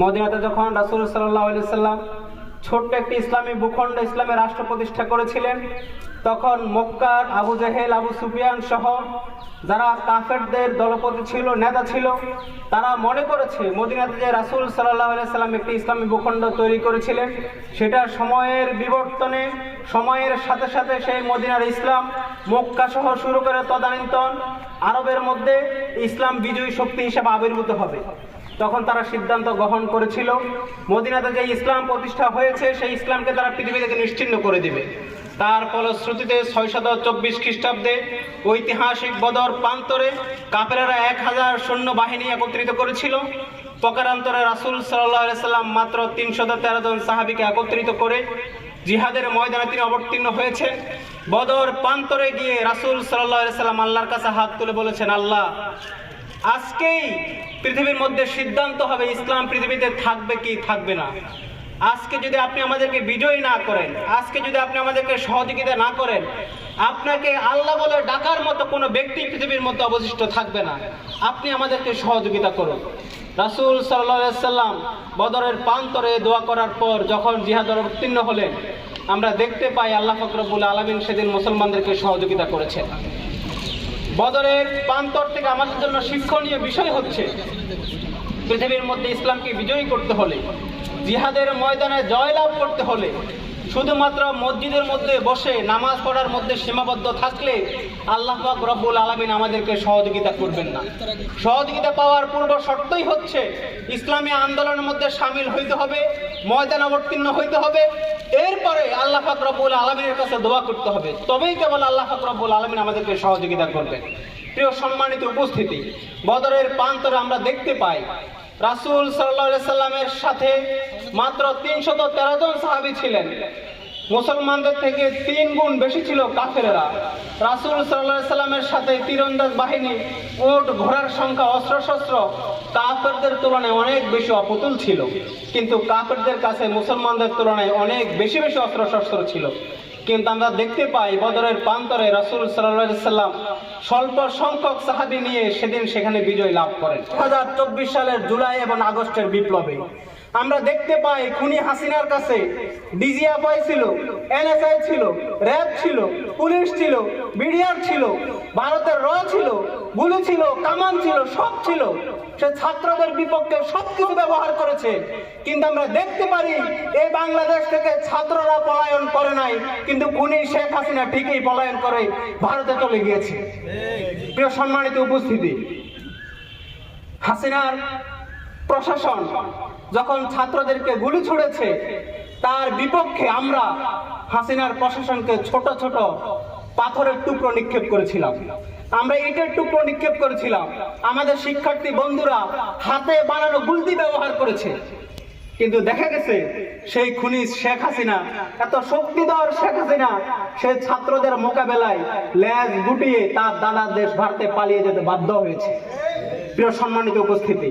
মদিনাতে যখন রাসুল সাল্লাহ সাল্লাম ছোট্ট একটি ইসলামী ভূখণ্ড ইসলামের রাষ্ট্র প্রতিষ্ঠা করেছিলেন, তখন মক্কার আবু জাহেল, আবু সুফিয়ান সহ যারা কাফেরদের দলপতি ছিল, নেতা ছিল, তারা মনে করেছে মদিনাতে যে রাসুল সাল্লাহ সাল্লাম একটি ইসলামী ভূখণ্ড তৈরি করেছিলেন সেটা সময়ের বিবর্তনে, সময়ের সাথে সাথে সেই মদিনার ইসলাম মক্কা সহ শুরু করে তদানীন্তন আরবের মধ্যে ইসলাম বিজয়ী শক্তি হিসেবে আবির্ভূত হবে। তখন তারা সিদ্ধান্ত গ্রহণ করেছিল, মদিনাতে যে ইসলাম প্রতিষ্ঠা হয়েছে, সেই ইসলামকে তারা পৃথিবী থেকে নিশ্চিন্ন করে দিবে। তার ফলশ্রুতিতে ছয়শত চব্বিশ খ্রিস্টাব্দে ঐতিহাসিক বদর প্রান্তরে কাপেরেরা এক হাজার সৈন্য বাহিনী একত্রিত করেছিল। প্রকারান্তরে রাসুল সাল্লাহ সাল্লাম মাত্র তিনশত তেরো জন সাহাবিকে একত্রিত করে জিহাদের ময়দানে তিনি অবতীর্ণ হয়েছেন। বদর প্রান্তরে গিয়ে রাসুল সাল্লাহ সাল্লাম আল্লাহর কাছে হাত তুলে বলেছেন, আল্লাহ আজকেই পৃথিবীর মধ্যে সিদ্ধান্ত হবে ইসলাম পৃথিবীতে থাকবে কি থাকবে না। আজকে যদি আপনি আমাদেরকে বিজয়ী না করেন, আজকে যদি আপনি আমাদেরকে সহযোগিতা না করেন, আপনাকে আল্লাহ বলে ডাকার মতো কোনো ব্যক্তি পৃথিবীর মধ্যে অবশিষ্ট থাকবে না। আপনি আমাদেরকে সহযোগিতা করুন। রাসুল সাল্লাম বদরের প্রান্তরে দোয়া করার পর যখন জিহাদর উত্তীর্ণ হলেন, আমরা দেখতে পাই আল্লাহ ফকরবুল আলমিন সেদিন মুসলমানদেরকে সহযোগিতা করেছেন। বদরের প্রান্তর থেকে আমাদের জন্য শিক্ষণীয় বিষয় হচ্ছে পৃথিবীর মধ্যে ইসলামকে বিজয়ী করতে হলে, জিহাদের ময়দানে জয়লাভ করতে হলে, শুধুমাত্র মসজিদের মধ্যে বসে নামাজ পড়ার মধ্যে সীমাবদ্ধ থাকলে আল্লাহ রব্বুল আলমিন আমাদেরকে সহযোগিতা করবেন না। সহযোগিতা পাওয়ার পূর্ব শর্তই হচ্ছে ইসলামী আন্দোলনের মধ্যে সামিল হইতে হবে, ময়দান অবতীর্ণ হইতে হবে এরপরে আল্লাহ ফাকরাবুল আলমিনের কাছে দোয়া করতে হবে। তবেই কেবল আল্লাহ ফাকরাবুল আলমিন আমাদেরকে সহযোগিতা করবেন। প্রিয় সম্মানিত উপস্থিতি, বদরের প্রান্তরে আমরা দেখতে পাই, রাসুল সাল্লাহ সাল্লামের সাথে মাত্র তিনশত তেরো জন সাহাবি ছিলেন। মুসলমানদের থেকে তিন গুণ বেশি ছিল কাফেরেরা। রাসুল সাল্লামের সাথে তীরন্দাজ বাহিনী, উট ঘোড়ার সংখ্যা অস্ত্রশস্ত্র কাফেরদের তুলনায় অনেক বেশি অপতুল ছিল। কিন্তু কাফেরদের কাছে মুসলমানদের তুলনায় অনেক বেশি বেশি অস্ত্রশস্ত্র ছিল। কিন্তু আমরা দেখতে পাই বদরের প্রান্তরে রাসুল সাল্লাম স্বল্প সংখ্যক সাহাবি নিয়ে সেদিন সেখানে বিজয় লাভ করেন। দু হাজার চব্বিশ সালের জুলাই এবং আগস্টের বিপ্লবে আমরা দেখতে পাই খুনি হাসিনার কাছে। ডিজিএফআই ছিল এনএসআই ছিল র্যাব ছিল, পুলিশ ছিল বিডিআর ছিল, ভারতের র ছিল, গুলি ছিল, কামান ছিল, সব ছিল। সে ছাত্রদের বিপক্ষে সবকিছু ব্যবহার করেছে। কিন্তু আমরা দেখতে পারি, এই বাংলাদেশ থেকে ছাত্ররা পলায়ন করে নাই। কিন্তু খুনি শেখ হাসিনা ঠিকই পলায়ন করে ভারতে চলে গিয়েছে। প্রিয় সম্মানিত উপস্থিতি, হাসিনার প্রশাসন যখন ছাত্রদেরকে গুলি ছুড়েছে, তার বিপক্ষে আমরা হাসিনার প্রশাসনকে ছোট ছোট পাথরের টুকরো নিক্ষেপ করেছিলাম। আমরা ইটের টুকরো নিক্ষেপ করেছিলাম। আমাদের শিক্ষার্থী বন্ধুরা হাতে বানানো গুলতি ব্যবহার করেছে। কিন্তু দেখা গেছে, সেই খুনি শেখ হাসিনা, এত শক্তিধর শেখ হাসিনা, সে ছাত্রদের মোকাবেলায় ল্যাজ গুটিয়ে তার দাদা দেশ ভারতে পালিয়ে যেতে বাধ্য হয়েছে। প্রিয় সম্মানিত উপস্থিতি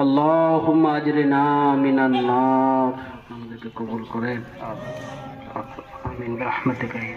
اللهم أجرنا من النار আমাদেরকে কবুল করেন আমিন برحمتك يا